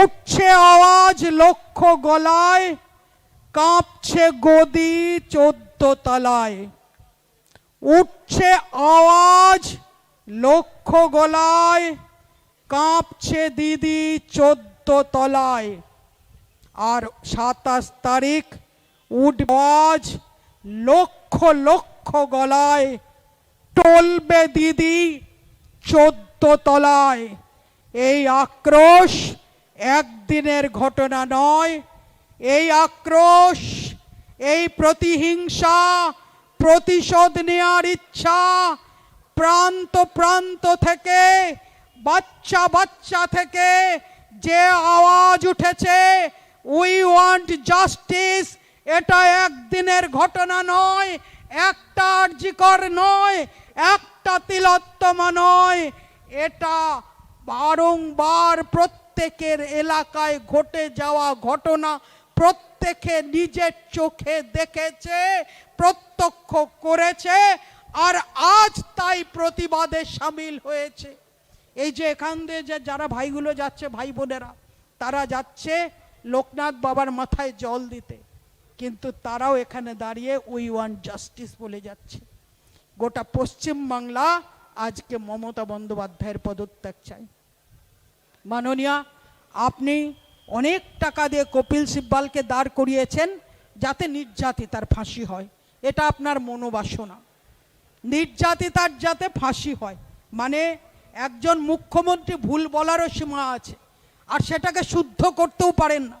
উঠছে আওয়াজ লক্ষ গলায়, কাঁপছে গদি চোদ্দ তলায়। উঠছে আওয়াজ লক্ষ গলায়, কাঁপছে দিদি চোদ্দ তলায়। আর সাতাশ তারিখ উঠবে আওয়াজ লক্ষ লক্ষ গলায়, টলবে দিদি চোদ্দ তলায়। এই আক্রোশ একদিনের ঘটনা নয়। এই আক্রোশ, এই প্রতিহিংসা, প্রতিশোধ নেওয়ার ইচ্ছা প্রান্ত প্রান্ত থেকে, বাচ্চা বাচ্চা থেকে যে আওয়াজ উঠেছে উই ওয়ান্ট জাস্টিস এটা একদিনের ঘটনা নয়, একটা আর্জিকর নয়, একটা তিলোত্তমা নয়। এটা বারংবার প্রত্যেকের এলাকায় ঘটে যাওয়া ঘটনা প্রত্যেকে নিজের চোখে দেখেছে, প্রত্যক্ষ করেছে, আর আজ তাই প্রতিবাদে সামিল হয়েছে। এই যে এখান দিয়ে যে যারা ভাইগুলো যাচ্ছে, ভাই বোনেরা, তারা যাচ্ছে লোকনাথ বাবার মাথায় জল দিতে। কিন্তু তারাও এখানে দাঁড়িয়ে উই ওয়ান জাস্টিস বলে যাচ্ছে। গোটা পশ্চিম বাংলা আজকে মমতা বন্দ্যোপাধ্যায়ের পদত্যাগ চাই মাননীয়া আপনি অনেক টাকা দিয়ে কপিল সিব্বালকে দাঁড় করিয়েছেন যাতে নির্যাতিতার ফাঁসি হয়। এটা আপনার মনোবাসনা। নির্যাতিতার যাতে ফাঁসি হয়। মানে একজন মুখ্যমন্ত্রী ভুল বলারও সীমা আছে। আর সেটাকে শুদ্ধ করতেও পারেন না।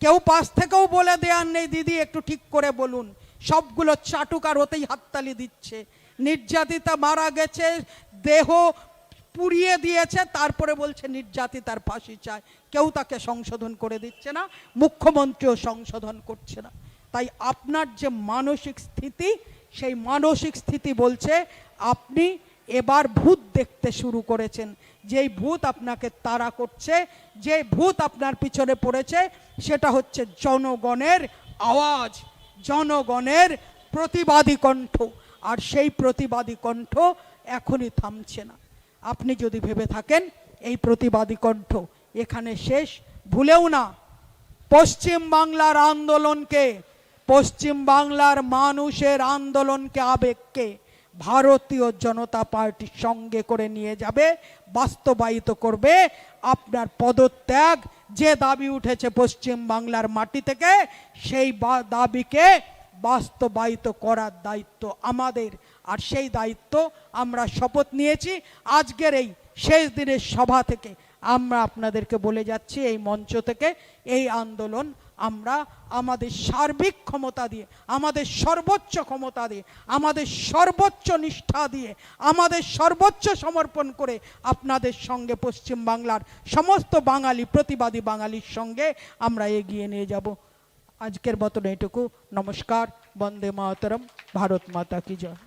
কেউ পাশ থেকেও বলে দেয়ার নেই, দিদি, একটু ঠিক করে বলুন। সবগুলো চাটুকার হতেই হাততালি দিচ্ছে। নির্যাতিতা মারা গেছে, দেহ পুড়িয়ে দিয়েছে, তারপরে বলছে নির্যাতিতার ফাঁসি চায়। কেউ তাকে সংশোধন করে দিচ্ছে না, মুখ্যমন্ত্রীও সংশোধন করছে না। তাই আপনার যে মানসিক স্থিতি, সেই মানসিক স্থিতি বলছে, আপনি এবার ভূত দেখতে শুরু করেছেন। যেই ভূত আপনাকে তাড়া করছে, যে ভূত আপনার পিছনে পড়েছে, সেটা হচ্ছে জনগণের আওয়াজ, জনগণের প্রতিবাদী কণ্ঠ। আর সেই প্রতিবাদী কণ্ঠ এখনই থামছে না। আপনি যদি ভেবে থাকেন, এই প্রতিবাদী কণ্ঠ এখানে শেষ। ভুলেও না, পশ্চিম বাংলার আন্দোলনকে, পশ্চিম বাংলার মানুষের আন্দোলনকে আবেগকে ভারতীয় জনতা পার্টির সঙ্গে করে নিয়ে যাবে, বাস্তবায়িত করবে। আপনার পদত্যাগ, যে দাবি উঠেছে পশ্চিম বাংলার মাটি থেকে, সেই দাবিকে বাস্তবায়িত করার দায়িত্ব আমাদের। আর সেই দায়িত্ব আমরা শপথ নিয়েছি। আজকের এই শেষ দিনের সভা থেকে আমরা আপনাদেরকে বলে যাচ্ছি, এই মঞ্চ থেকে এই আন্দোলন আমরা আমাদের সার্বিক ক্ষমতা দিয়ে, আমাদের সর্বোচ্চ ক্ষমতা দিয়ে, আমাদের সর্বোচ্চ নিষ্ঠা দিয়ে, আমাদের সর্বোচ্চ সমর্পণ করে আপনাদের সঙ্গে পশ্চিম বাংলার সমস্ত বাঙালি, প্রতিবাদী বাঙালির সঙ্গে আমরা এগিয়ে নিয়ে যাব। আজকের মতন এটুকু নমস্কার বন্দে মাতরম ভারত মাতা কি জয়